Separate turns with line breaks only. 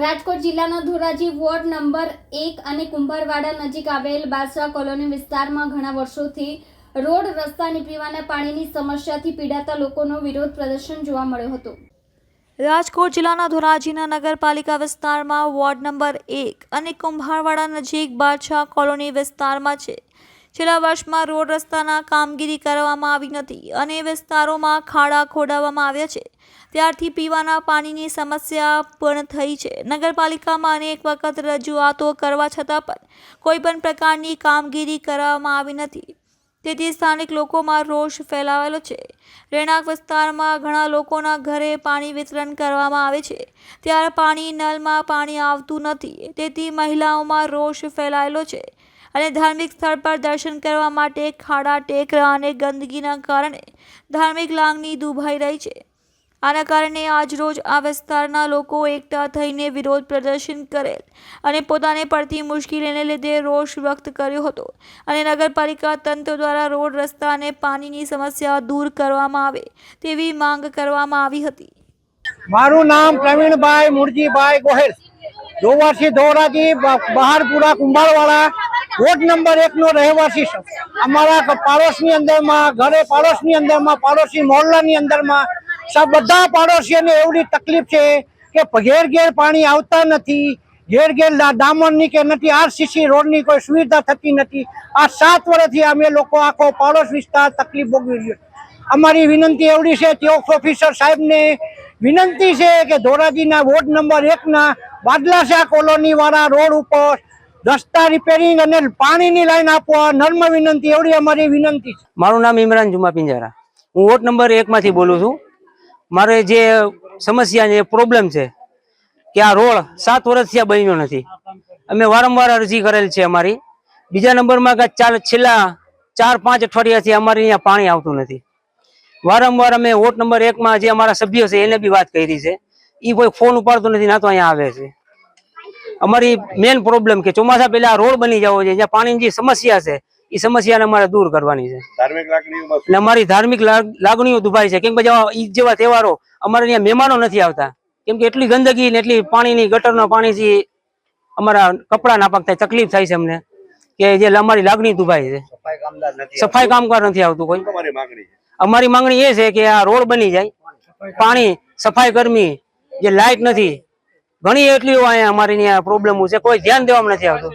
રાજકોટ જિલ્લાના Dhoraji ward number એક અને કુંભારવાડા નજીક આવેલ બાદશાહ કોલોની વિસ્તારમાં ઘણા વર્ષોથી રોડ રસ્તા અને પીવાના પાણીની સમસ્યાથી પીડાતા લોકોનો વિરોધ પ્રદર્શન જોવા મળ્યો હતો.
રાજકોટ જિલ્લાના ધોરાજીના નગરપાલિકા વિસ્તારમાં વોર્ડ નંબર એક અને કુંભારવાડા નજીક બાદશાહ કોલોની વિસ્તારમાં છે. છેલ્લા વર્ષમાં રોડ રસ્તાના કામગીરી કરવામાં આવી નથી અને વિસ્તારોમાં ખાડા ખોડાવવામાં આવ્યા છે. ત્યારથી પીવાના પાણીની સમસ્યા પણ થઈ છે. નગરપાલિકામાં અનેક વખત રજૂઆતો કરવા છતાં પણ કોઈ પણ પ્રકારની કામગીરી કરવામાં આવી નથી. તેથી સ્થાનિક લોકોમાં રોષ ફેલાવેલો છે. રહેણાંક વિસ્તારમાં ઘણા લોકોના ઘરે પાણી વિતરણ કરવામાં આવે છે. ત્યારે પાણી નળમાં પાણી આવતું નથી. તેથી મહિલાઓમાં રોષ ફેલાયેલો છે. અને ધાર્મિક સ્થળ પર દર્શન કરવા માટે ખાડા ટેકરા અને ગંદકીના કારણે ધાર્મિક લાગણી દુભાઈ રહી છે. આના કારણે આજરોજ આ વિસ્તારના લોકો એકઠા થઈને વિરોધ પ્રદર્શન કરેલ અને પોતાને પડતી મુશ્કેલીને લીધે રોષ વ્યક્ત કર્યો હતો અને નગરપાલિકા તંત્ર દ્વારા રોડ રસ્તા અને પાણીની સમસ્યા દૂર કરવામાં આવે તેવી માંગ કરવામાં આવી હતી.
મારું નામ પ્રવીણભાઈ મુરજીભાઈ ગોહેલ. જોવાસી ધોરાજી બહારપુરા કુંભારવાળા વોર્ડ નંબર એક નો રહેવાસી છું. અમારા પાડોશની અંદરમાં, ઘરે પાડોશની અંદરમાં, પાડોશી મોહલ્લાની અંદરમાં બધા પાડોશીઓને એવડી તકલીફ છે કે ઘેર ઘેર પાણી આવતા નથી, ઘેર ઘેર ડામરની કે નથી, આરસીસી રોડની કોઈ સુવિધા થતી નથી. આ સાત વર્ષથી અમે લોકો આખો પાડોશ વિસ્તાર તકલીફ ભોગવી રહ્યો અમારી વિનંતી એવડી છે ચોક્સ ઓફિસર સાહેબને વિનંતી છે કે ધોરાજીના વોર્ડ નંબર એકના બાદલાશા કોલોની વાળા રોડ ઉપર રસ્તા રિપેરિંગ અને પાણીની લાઈન આપવા નર્મ વિનંતી, એવડી અમારી વિનંતી છે.
મારું નામ ઇમરાન જુમા પિંજારા. હું વોટ નંબર એકમાંથી બોલું છું. મારે જે સમસ્યા છે પ્રોબ્લેમ છે કે આ રોડ સાત વર્ષથી આ બન્યો નથી. અમે વારંવાર અરજી કરેલ છે અમારી. બીજા નંબરમાં કે ચાલ છેલ્લા ચાર, પાંચ અઠવાડિયાથી અમારે અહીંયા પાણી આવતું નથી. વારંવાર અમે વોટ નંબર એકમાં જે અમારા સભ્યો છે, એને બી વાત કરી છે. એ કોઈ ફોન ઉપાડતો નથી, ના તો અહીંયા આવે છે. અમારી મેઇન પ્રોબ્લેમ કે ચોમાસા પહેલા આ રોડ બની જવો જોઈએ જ્યાં પાણીની જે સમસ્યા છે એ સમસ્યાને અમારે દૂર કરવાની છે.
ધાર્મિક લાગણીઓમાં
અને અમારી ધાર્મિક લાગ- લાગણીઓ દુભાઈ છે. કેમ કે જેવા ઈદ જેવા તહેવારો અમારે ત્યાં મહેમાનો નથી આવતા. કેમ કે એટલી ગંદકી ને એટલી પાણીની ગટરના પાણીથી અમારા કપડા નાપાક થાય તકલીફ થાય છે અમને કે જે અમારી લાગણી દુભાઈ છે.
સફાઈ કામદાર નથી
સફાઈ કામગાર નથી આવતું કોઈ.
તમારી માંગણી છે?
અમારી માંગણી એ છે કે આ રોડ બની જાય. પાણી સફાઈ કર્મી જે લાઇટ નથી ઘણી એટલી અહીંયા અમારી પ્રોબ્લેમ છે. કોઈ ધ્યાન દેવામાં નથી આવતું.